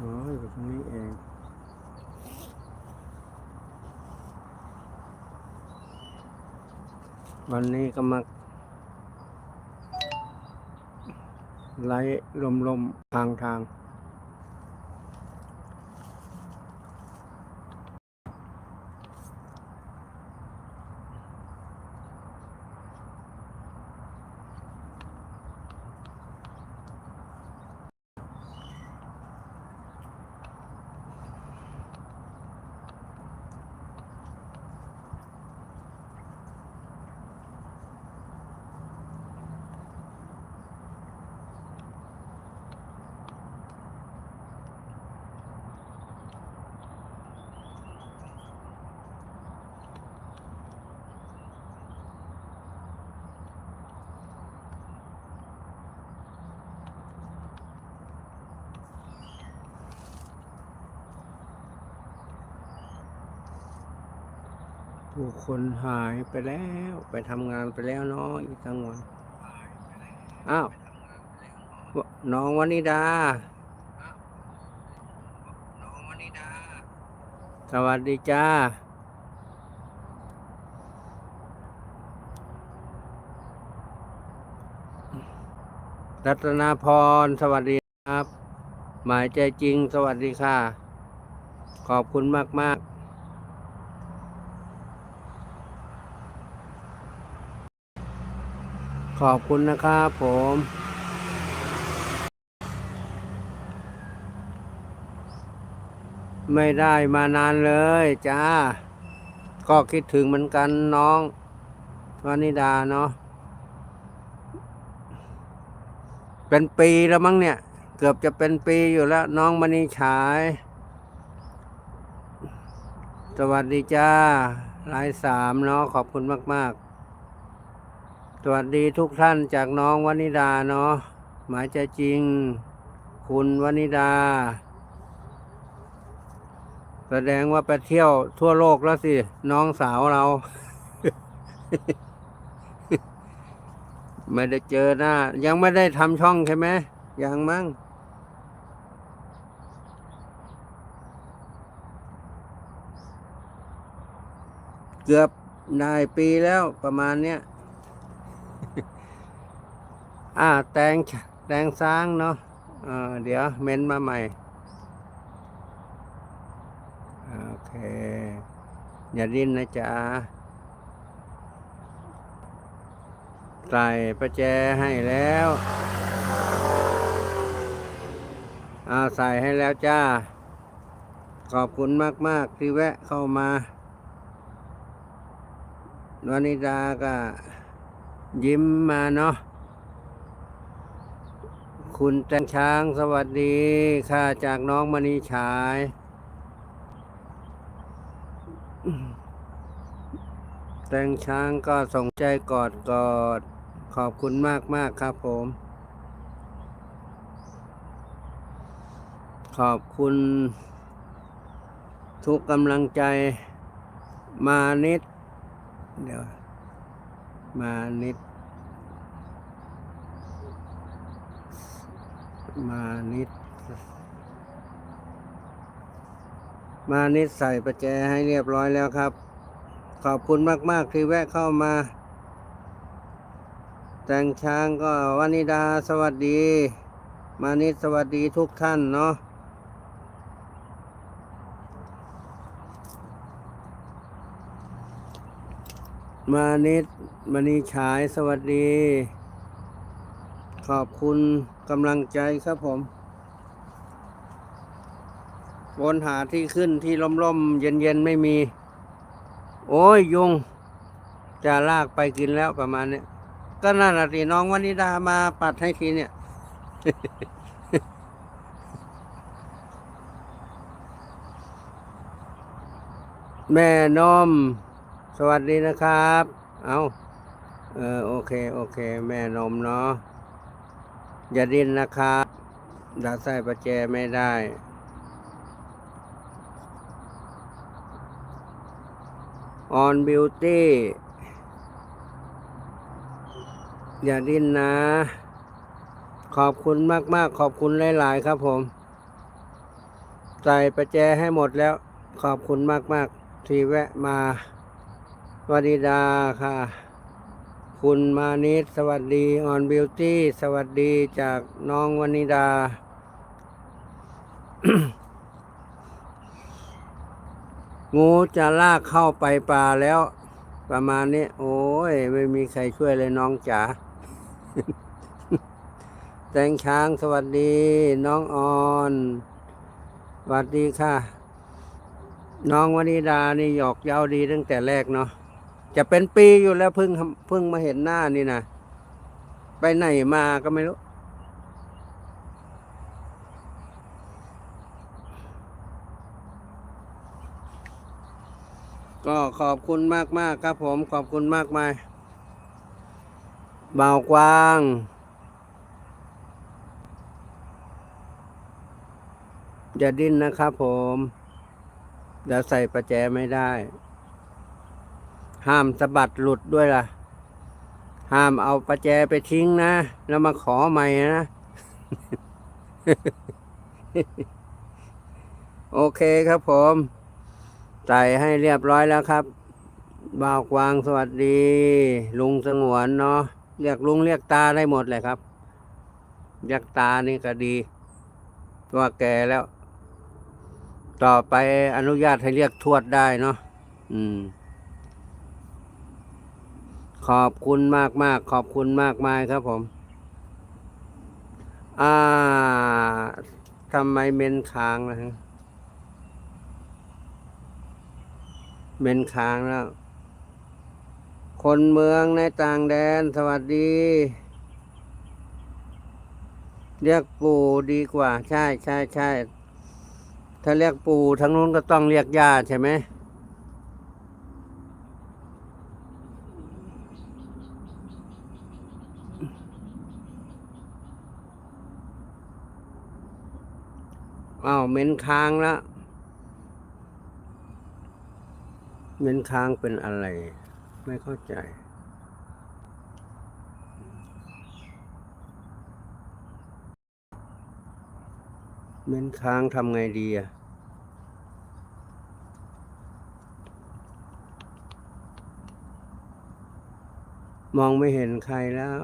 อ๋ออยู่ตรงนี้เองวันนี้ก็มาไล่ลมลมๆทางทาง ผู้คนหายไปแล้ว ไปทำงานไปแล้วเนาะอีกทั้งวันอ้าววน้องวนิดา สวัสดีจ้า รัตนาพร สวัสดีครับ หมายใจจริง สวัสดีค่ะ ขอบคุณมากมากๆ ขอบคุณนะครับผมไม่ได้มานานเลยจ้า ก็คิดถึงเหมือนกันน้องวานิดาเนาะ เป็นปีแล้วมั้งเนี่ย เกือบจะเป็นปีอยู่แล้ว น้องมณีฉาย สวัสดีจ้าลายสามเนาะขอบคุณมาก ๆ สวัสดีทุกท่านจากน้องวนิดาเนาะหมายใจจริง คุณวนิดา แสดงว่าไปเที่ยวทั่วโลกแล้วสิ น้องสาวเรา ไม่ได้เจอหน้า ยังไม่ได้ทำช่องใช่ไหมยังมั้งเกือบได้ปีแล้วประมาณเนี้ย อ่า แตงแตงซ้างเนาะเออเดี๋ยวเม้นมาใหม่โอเค อย่าดิ้นนะจ๊ะใส่ประแจให้แล้วอาใส่ให้แล้วจ้า ขอบคุณมาก ๆ ที่แวะเข้ามาวนิดาก็ยิ้มมาเนาะ คุณแตงช้างสวัสดีค่ะจากน้องมณีฉาย แตงช้างก็ส่งใจกอดกอด ขอบคุณมากมากครับผม ขอบคุณ ทุกกำลังใจมานิด เดี๋ยว มานิด มานิด มานิดใส่ประแจให้เรียบร้อยแล้วครับ ขอบคุณมาก ๆ ที่แวะเข้ามา แตงช้างก็วานิดาสวัสดี มานิดสวัสดีทุกท่านเนาะมานิดมณีฉายสวัสดี ขอบคุณกำลังใจครับผม วนหาที่ขึ้นที่ร่มๆ เย็นๆ ไม่มี โอ้ย ยุง จะลากไปกินแล้วประมาณนี้ก็นั่นน่ะสิน้องวนิดามาปัดให้ทีเนี่ย แม่นม สวัสดีนะครับ เอาเออโอเค โอเค แม่นมเนาะ อย่าดิ้นนะครับดัดใส่ประแจไม่ได้ ออนบิวตี้อย่าดิ้นนะ ขอบคุณมาก ๆ ขอบคุณหลาย ๆ ครับผม ใส่ประแจให้หมดแล้ว ขอบคุณมาก ๆ ที่แวะมา วัสดีดาค่ะ คุณมานิดสวัสดีออนบิวตี้สวัสดีจากน้องวนิดา งูจะลากเข้าไปป่าแล้ว ประมาณนี้ โอ้ย ไม่มีใครช่วยเลยน้องจ๋าแตงช้างสวัสดี น้องออนสวัสดีค่ะ น้องวนิดานี่หยอกเย้าดีตั้งแต่แรกเนาะ จะเป็นปีอยู่แล้วเพิ่งเพิ่งมาเห็นหน้านี่นะไปไหนมาก็ไม่รู้ก็ขอบคุณมากมากๆครับผมขอบคุณมากมายเบากว้าง อย่าดิ้นนะครับผมเดี๋ยวใส่ประแจไม่ได้ ห้ามสะบัดหลุดด้วยล่ะ ห้ามเอาประแจไปทิ้งนะ แล้วมาขอใหม่นะ โอเคครับผม ใส่ให้เรียบร้อยแล้วครับ บ่าวกวางสวัสดี ลุงสงวนเนาะ เรียกลุงเรียกตาได้หมดเลยครับ เรียกตานี่ก็ดีตัวแก่แล้ว ต่อไปอนุญาตให้เรียกทวดได้เนาะอืม ขอบคุณมากมากขอบคุณมากมายครับผม อ่าทำไมเมนค้างนะฮะเมนค้างแล้ว คนเมืองในต่างแดนสวัสดี เรียกปู่ดีกว่า ใช่ใช่ใช่ถ้าเรียกปู่ทางนู้นก็ต้องเรียกย่าใช่ไหม อ้าวเม้นค้างแล้วเม้นค้างเป็นอะไร ไม่เข้าใจ เม้นค้างทำไงดีอะมองไม่เห็นใครแล้ว